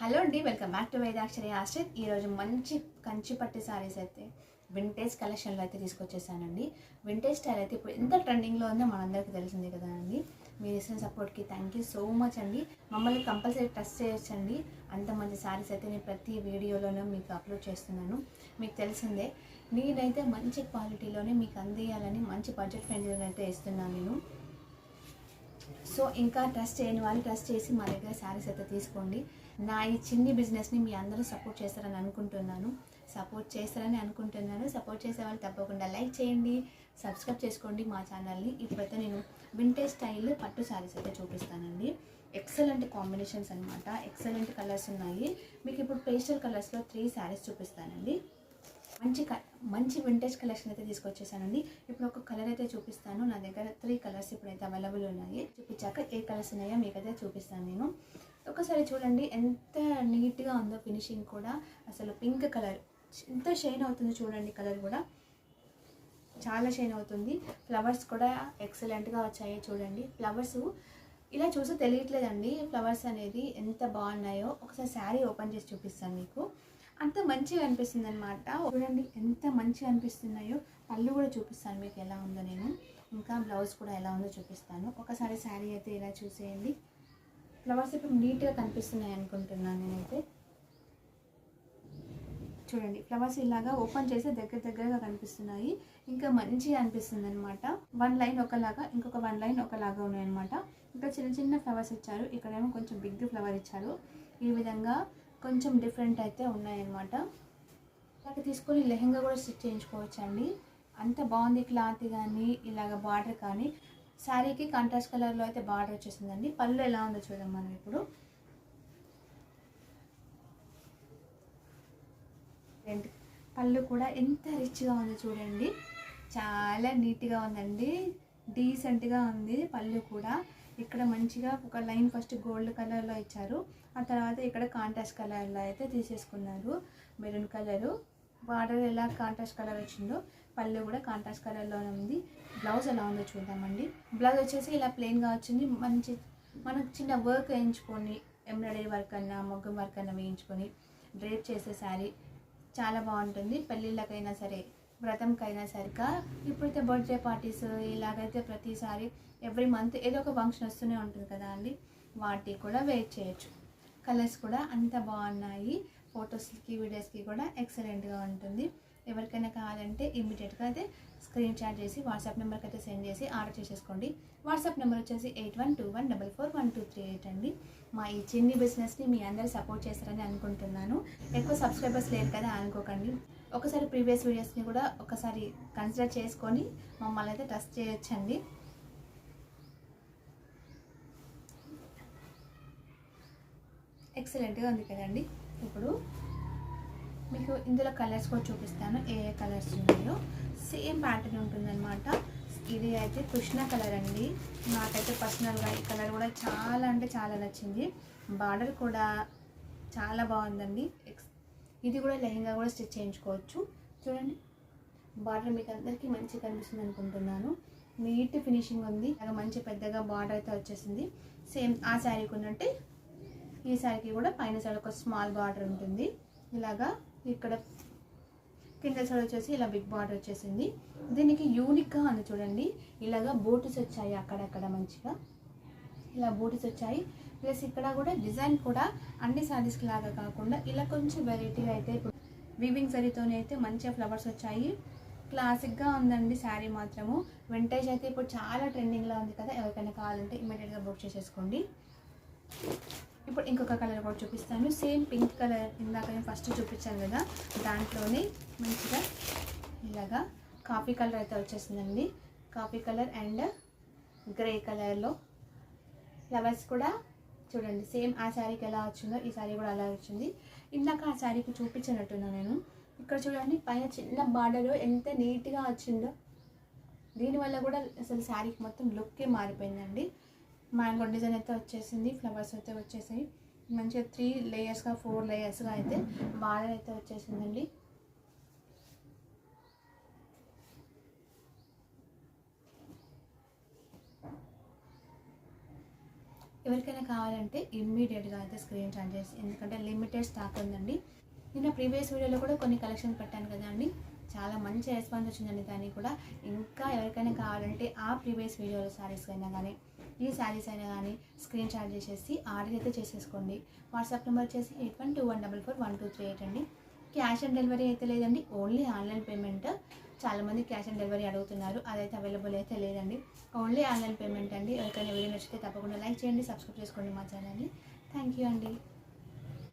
Hello అండి welcome back to Vaidakshari Ashrith. ఈరోజు మంచి కంచి పట్టు సారీస్ అయితే వింటేజ్ కలెక్షన్లో అయితే తీసుకొచ్చేసానండి. వింటేజ్ స్టైల్ అయితే ఇప్పుడు ఎంత ట్రెండింగ్లో ఉందో మనందరికీ తెలిసిందే కదా అండి. మీరు ఇచ్చిన సపోర్ట్కి థ్యాంక్ యూ సో మచ్ అండి. మమ్మల్ని కంపల్సరీ ట్రస్ట్ చేయొచ్చండి. అంత మంచి సారీస్ అయితే నేను ప్రతి వీడియోలోనూ మీకు అప్లోడ్ చేస్తున్నాను. మీకు తెలిసిందే నేనైతే మంచి క్వాలిటీలోనే మీకు అందేయాలని మంచి బడ్జెట్ ఫ్రెండ్లీలో అయితే ఇస్తున్నాను నేను. సో ఇంకా ట్రస్ట్ చేయని వాళ్ళు ట్రస్ట్ చేసి మా దగ్గర శారీస్ అయితే తీసుకోండి. నా ఈ చిన్ని బిజినెస్ని మీ అందరూ సపోర్ట్ చేస్తారని అనుకుంటున్నాను. సపోర్ట్ చేస్తారని అనుకుంటున్నాను. సపోర్ట్ చేసే వాళ్ళు తప్పకుండా లైక్ చేయండి సబ్స్క్రైబ్ చేసుకోండి మా ఛానల్ని. ఇప్పుడైతే నేను వింటేజ్ స్టైల్ పట్టు శారీస్ అయితే చూపిస్తానండి. ఎక్సలెంట్ కాంబినేషన్స్ అనమాట ఎక్సలెంట్ కలర్స్ ఉన్నాయి. మీకు ఇప్పుడు పేస్టల్ కలర్స్లో త్రీ శారీస్ చూపిస్తానండి. మంచి మంచి వింటేజ్ కలెక్షన్ అయితే తీసుకొచ్చేసానండి. ఇప్పుడు ఒక కలర్ అయితే చూపిస్తాను. నా దగ్గర త్రీ కలర్స్ ఇప్పుడైతే అవైలబుల్ ఉన్నాయి. చూపించాక ఏ కలర్స్ ఉన్నాయో మీకైతే చూపిస్తాను నేను. ఒకసారి చూడండి ఎంత నీట్గా ఉందో ఫినిషింగ్ కూడా. అసలు పింక్ కలర్ ఎంత షైన్ అవుతుంది చూడండి కలర్ కూడా. చాలా షైన్ అవుతుంది. ఫ్లవర్స్ కూడా ఎక్సలెంట్గా వచ్చాయి చూడండి. ఫ్లవర్స్ ఇలా చూసి తెలియట్లేదండి. ఫ్లవర్స్ అనేది ఎంత బాగున్నాయో. ఒకసారి శారీ ఓపెన్ చేసి చూపిస్తాను మీకు. అంత మంచిగా అనిపిస్తుంది అనమాట చూడండి ఎంత మంచిగా అనిపిస్తున్నాయో. పళ్ళు కూడా చూపిస్తాను మీకు ఎలా ఉందో నేను. ఇంకా బ్లౌజ్ కూడా ఎలా ఉందో చూపిస్తాను. ఒకసారి శారీ అయితే ఇలా చూసేయండి. ఫ్లవర్స్ ఇప్పుడు నీట్గా కనిపిస్తున్నాయి అనుకుంటున్నాను నేనైతే. చూడండి ఫ్లవర్స్ ఇలాగా ఓపెన్ చేసి దగ్గర దగ్గరగా కనిపిస్తున్నాయి. ఇంకా మంచిగా అనిపిస్తుంది అనమాట వన్ లైన్ ఒకలాగా ఇంకొక వన్ లైన్ ఒకలాగా ఉన్నాయన్నమాట. ఇంకా చిన్న చిన్న ఫ్లవర్స్ ఇచ్చారు. ఇక్కడేమో కొంచెం బిగ్ ఫ్లవర్ ఇచ్చారు. ఈ విధంగా కొంచెం డిఫరెంట్ అయితే ఉన్నాయన్నమాట. ఇలాగ తీసుకొని లెహంగా కూడా స్టిచ్ చేయించుకోవచ్చు అండి అంత బాగుంది క్లాత్ కానీ ఇలాగ బార్డర్ కానీ. శారీకి కాంట్రాస్ట్ కలర్లో అయితే బార్డర్ వచ్చేసిందండి. పళ్ళు ఎలా ఉందో చూద్దాం మనం ఇప్పుడు. పళ్ళు కూడా ఎంత రిచ్గా ఉందో చూడండి. చాలా నీట్గా ఉందండి. డీసెంట్గా ఉంది పళ్ళు కూడా. ఇక్కడ మంచిగా ఒక లైన్ ఫస్ట్ గోల్డ్ కలర్లో ఇచ్చారు. ఆ తర్వాత ఇక్కడ కాంట్రాస్ట్ కలర్లో అయితే తీసేసుకున్నారు. Maroon colour. బార్డర్ ఎలా కాంట్రాస్ట్ కలర్ వచ్చిందో పళ్ళు కూడా కాంట్రాస్ట్ కలర్లోనే ఉంది. బ్లౌజ్ ఎలా ఉందో చూద్దామండి. బ్లౌజ్ వచ్చేసి ఇలా ప్లెయిన్గా వచ్చింది. మంచి మనకు చిన్న వర్క్ వేయించుకొని ఎంబ్రాయిడరీ వర్క్ అన్నా మొగ్గం వర్క్ అన్నా వేయించుకొని డ్రేప్ చేసే శారీ చాలా బాగుంటుంది. పెళ్ళిళ్ళకైనా సరే వ్రతంకైనా సరిగా ఇప్పుడైతే బర్త్డే పార్టీస్ ఇలాగైతే ప్రతిసారి ఎవ్రీ మంత్ ఏదో ఒక ఫంక్షన్ వస్తూనే ఉంటుంది కదా అండి. వాటికి కూడా వెయిట్ చేయొచ్చు. కలర్స్ కూడా అంత బాగున్నాయి. ఫొటోస్కి వీడియోస్కి కూడా ఎక్సలెంట్గా ఉంటుంది. ఎవరికైనా కావాలంటే ఇమ్మీడియట్గా అయితే స్క్రీన్ షాట్ చేసి వాట్సాప్ నెంబర్కి అయితే సెండ్ చేసి ఆర్డర్ చేసేసుకోండి. వాట్సాప్ నెంబర్ వచ్చేసి eight one two one double four one two three eight అండి. మా ఈ చిన్ని బిజినెస్ని మీ అందరూ సపోర్ట్ చేస్తారని అనుకుంటున్నాను. ఎక్కువ సబ్స్క్రైబర్స్ లేరు కదా అనుకోకండి. ఒకసారి ప్రీవియస్ వీడియోస్ని కూడా ఒకసారి కన్సిడర్ చేసుకొని మమ్మల్ని అయితే ట్రస్ట్ చేయొచ్చండి. ఎక్సలెంట్గా ఉంది కదండి. ఇప్పుడు మీకు ఇందులో కలర్స్ కూడా చూపిస్తాను. ఏ ఏ కలర్స్ ఉన్నాయో. సేమ్ ప్యాటర్న్ ఉంటుందన్నమాట. ఇది అయితే కృష్ణ కలర్ అండి. నాకైతే పర్సనల్గా ఈ కలర్ కూడా చాలా అంటే చాలా నచ్చింది. బార్డర్ కూడా చాలా బాగుందండి. ఎక్స్ ఇది కూడా లెహంగా కూడా స్టిచ్ చేయించుకోవచ్చు. చూడండి. బార్డర్ మీకు అందరికీ మంచిగా కనిపిస్తుంది అనుకుంటున్నాను. నీట్ ఫినిషింగ్ ఉంది. అలాగే మంచి పెద్దగా బార్డర్ అయితే వచ్చేసింది. సేమ్ ఆ శారీకి ఉన్నట్టే ఈ శారీకి కూడా పైన సైడ్ ఒక స్మాల్ బార్డర్ ఉంటుంది. ఇలాగా ఇక్కడ కింద సైడ్ వచ్చేసి ఇలా బిగ్ బార్డర్ వచ్చేసింది. దీనికి యూనిక్గా ఉంది చూడండి. ఇలాగా బూటీస్ వచ్చాయి అక్కడక్కడ మంచిగా. ఇలా బూటీస్ వచ్చాయి. ప్లస్ ఇక్కడ కూడా డిజైన్ కూడా అన్ని శారీస్కి లాగా కాకుండా ఇలా కొంచెం వెరైటీగా అయితే ఇప్పుడు వివింగ్ సరీతోనే అయితే మంచిగా ఫ్లవర్స్ వచ్చాయి. క్లాసిక్గా ఉందండి శారీ మాత్రము. వింటేజ్ అయితే ఇప్పుడు చాలా ట్రెండింగ్లో ఉంది కదా. ఎవరికైనా కావాలంటే ఇమీడియట్గా బుక్ చేసేసుకోండి. ఇప్పుడు ఇంకొక కలర్ కూడా చూపిస్తాను. సేమ్ పింక్ కలర్ ఇందాక నేను ఫస్ట్ చూపించాను కదా. దాంట్లోనే మంచిగా ఇలాగా కాఫీ కలర్ అయితే వచ్చేసిందండి. కాఫీ కలర్ అండ్ గ్రే కలర్లో ఫ్లవర్స్ కూడా చూడండి సేమ్ ఆ శారీకి ఎలా వచ్చిందో ఈ శారీ కూడా అలా వచ్చింది. ఇందాక ఆ శారీకి చూపించినట్టున్నా నేను. ఇక్కడ చూడండి పైన చిన్న బార్డర్ ఎంత నీట్గా వచ్చిందో. దీనివల్ల కూడా అసలు శారీకి మొత్తం లుక్కే మారిపోయిందండి. మ్యాంగో డిజైన్ అయితే వచ్చేసింది ఫ్లవర్స్ అయితే వచ్చేసాయి. మంచిగా త్రీ లేయర్స్గా ఫోర్ లేయర్స్గా అయితే బార్డర్ అయితే వచ్చేసిందండి. ఎవరికైనా కావాలంటే ఇమ్మీడియట్గా అయితే స్క్రీన్ షాట్ చేసి ఎందుకంటే లిమిటెడ్ స్టాక్ ఉందండి. నిన్న ప్రీవియస్ వీడియోలో కూడా కొన్ని కలెక్షన్ పెట్టాను కదా అండి. చాలా మంచి రెస్పాన్స్ వచ్చిందండి దానికి కూడా. ఇంకా ఎవరికైనా కావాలంటే ఆ ప్రీవియస్ వీడియోలో శారీస్ అయినా కానీ ఈ శారీస్ అయినా కానీ స్క్రీన్ షాట్ చేసేసి ఆర్డర్ అయితే చేసేసుకోండి. వాట్సాప్ నెంబర్ వచ్చేసి eight one two one double four one two three eight అండి. క్యాష్ ఆన్ డెలివరీ అయితే లేదండి ఓన్లీ ఆన్లైన్ పేమెంట్ చాలామంది క్యాష్ ఆన్ డెలివరీ అడుగుతున్నారు. అదైతే అవైలబుల్ అయితే లేదండి. ఓన్లీ ఆన్లైన్ పేమెంట్ అండి. ఎవరికైనా వీడియో నచ్చితే తప్పకుండా లైక్ చేయండి సబ్స్క్రైబ్ చేసుకోండి మా ఛానల్ని. థ్యాంక్ యూ అండి.